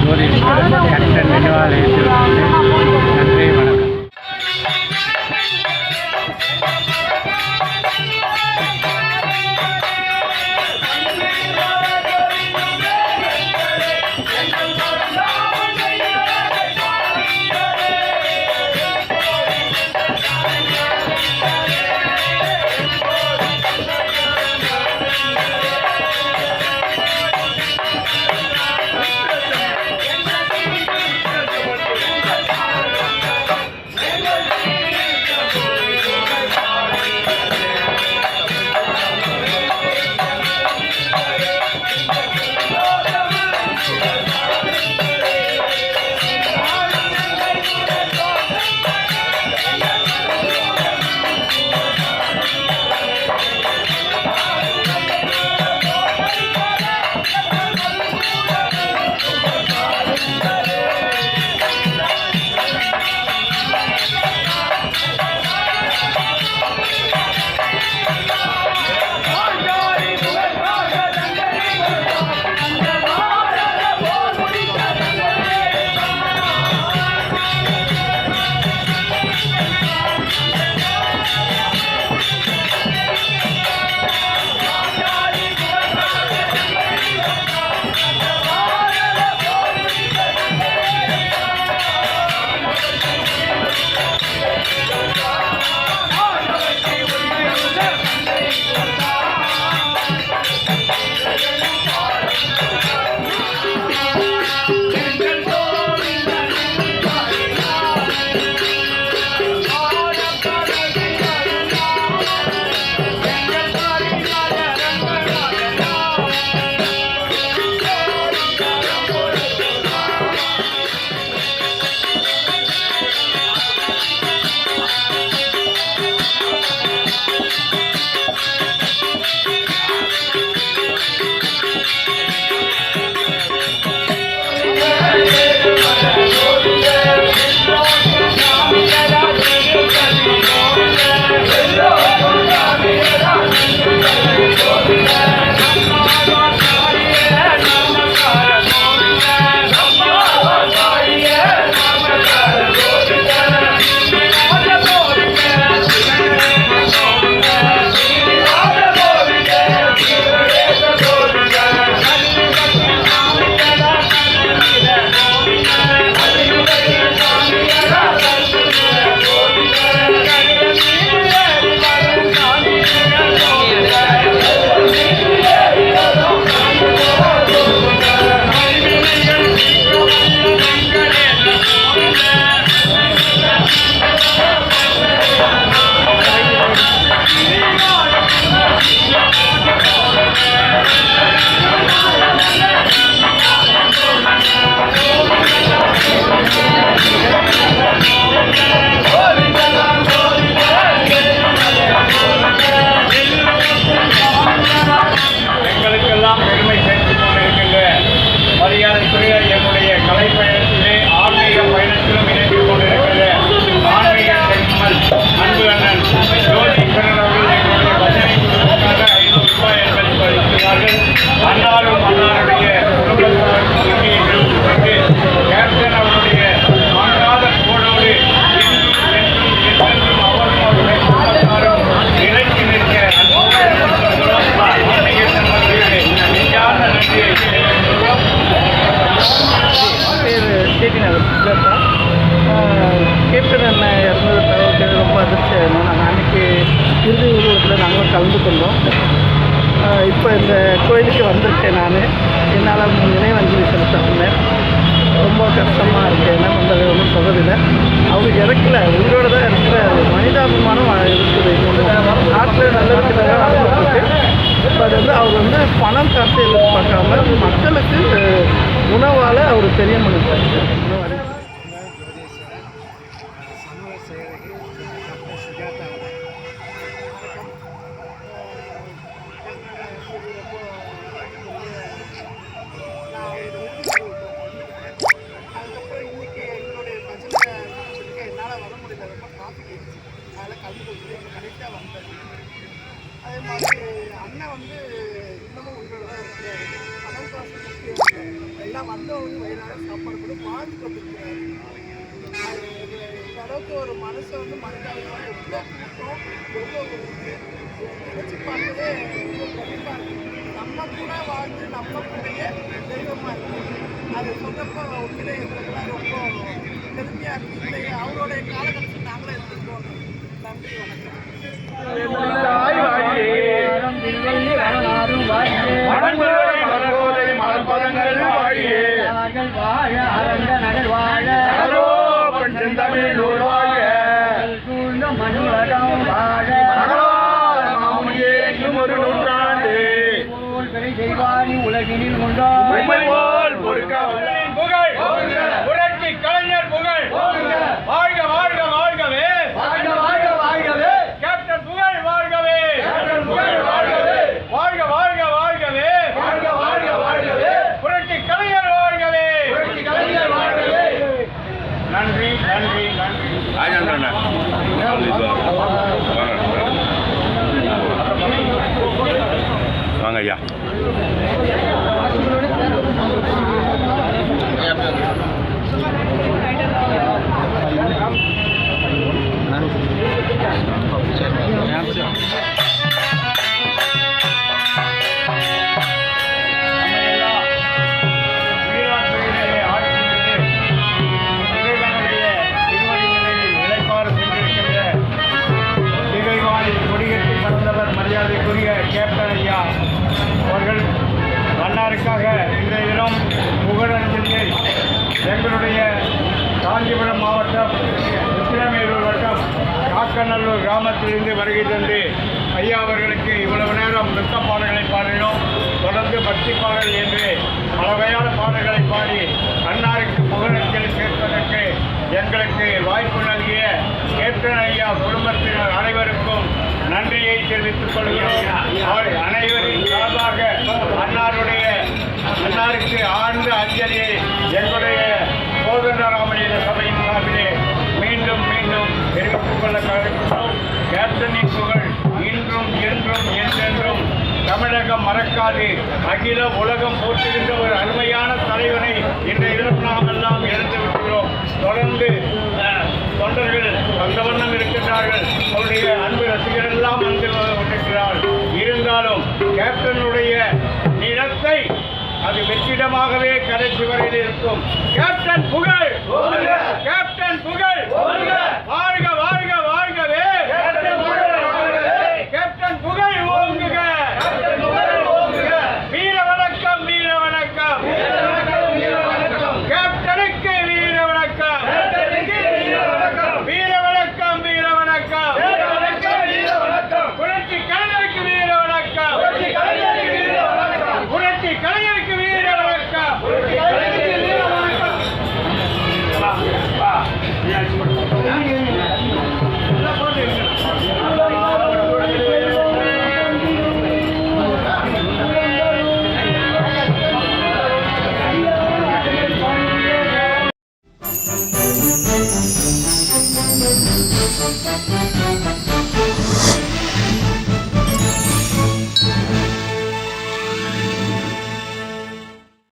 Dua, tiga, dua, tiga. Hindu ஊர்வலத்தில் நாங்களும் கலந்து கொண்டோம். இப்போ இந்த கோயிலுக்கு வந்திருக்கேன் நான். என்னால் நினைவஞ்சலி செலுத்த வந்தேன் ரொம்ப கஷ்டமாக இருக்கேன் என்ன பண்ணுறது ஒன்றும் சொல்கிறதில்ல அவங்க இறக்கல. உங்களோட தான் இருக்கிற மனிதாபிமானம் இருக்குது. நாட்டில் நல்லதுக்கு நடந்துருக்கு இப்போ அது வந்து அவர் வந்து பணம் காசு எதிர்பார்க்காம மக்களுக்கு உணவால் அவர் தெரிய முடிஞ்சார் மாதிரி அண்ணன் வந்து இன்னமும் உங்களோட தான் இருக்கிறாரு. அதான் காசு முக்கியம் எல்லாம் வந்தவங்களுக்கு வயதான சாப்பாடு கூட பாதி கொண்டிருக்கிறாரு. ஒரு மனசு வந்து மனதாளமாக எவ்வளோ கூட்டம் எவ்வளோ நினச்சி பார்க்கவே ரொம்ப கண்டிப்பாக நம்ம கூட வாழ்ந்து நம்ம கூடயே தெய்வமாக இருக்குது அது சொன்னப்போ ரொம்ப பெருமையாக இருக்குது இல்லை அவருடைய காலகட்டத்தில் நாங்களும் எடுத்துருக்கோம் நன்றி வணக்கம். மலர்பதங்கள் வாழியே. வாழ அரங்க நகர் வாழ. ஹலோ செந்தமிழ் நூல் வாழ்க சூழ்ந்த மண்ணுலகம் வாழ. மகளார் மாமுனியே இன்னும் ஒரு நூற்றாண்டு. போல் பெரிய செய்வாரி உலகினில் உண்டோ பொறுக்க வாங்க ஐயா நம்மையெல்லாம் எங்களுடைய காஞ்சிபுரம் மாவட்டம் உத்திரமேரூர் வட்டம் காக்கநல்லூர் கிராமத்திலிருந்து வருகை தந்து ஐயா அவர்களுக்கு இவ்வளவு நேரம் நிறுத்த பாடல்களை பாடினோம். தொடர்ந்து பக்தி பாடல் என்று பல வகையான பாடல்களை பாடி அன்னாருக்கு புகழஞ்சலி சேர்ப்பதற்கு எங்களுக்கு வாய்ப்பு நல்கிய கேப்டன் ஐயா குடும்பத்தினர் அனைவருக்கும் நன்றியை தெரிவித்துக் கொள்கிறோம். அனைவரின் சார்பாக அன்னாருடைய அன்னாருக்கு ஆழ்ந்த அஞ்சலியை எங்களுடைய கோதண்டராமலிங்க சபையின் சார்பிலே மீண்டும் மீண்டும் தெரிவித்துக் கொள்ள கருதுகிறோம் கேப்டனின் புகழ் இன்றும் என்றும் என்றென்றும் தமிழகம் மறக்காது. அகில உலகம் போற்றுகின்ற ஒரு அருமையான தலைவனை இன்றைய தினம் நாம் எல்லாம் இழந்து விடுகிறோம் தொடர்ந்து தொண்டர்கள் அந்த வண்ணம் இருக்கின்றார்கள். அவருடைய அன்பு ரசிகர் எல்லாம் வந்து கொண்டிருக்கிறார் இருந்தாலும் கேப்டனுடைய நிலத்தை அது வெற்றிடமாகவே கடைசி வரையில் இருக்கும். கேப்டன் புகழ்! கேப்டன்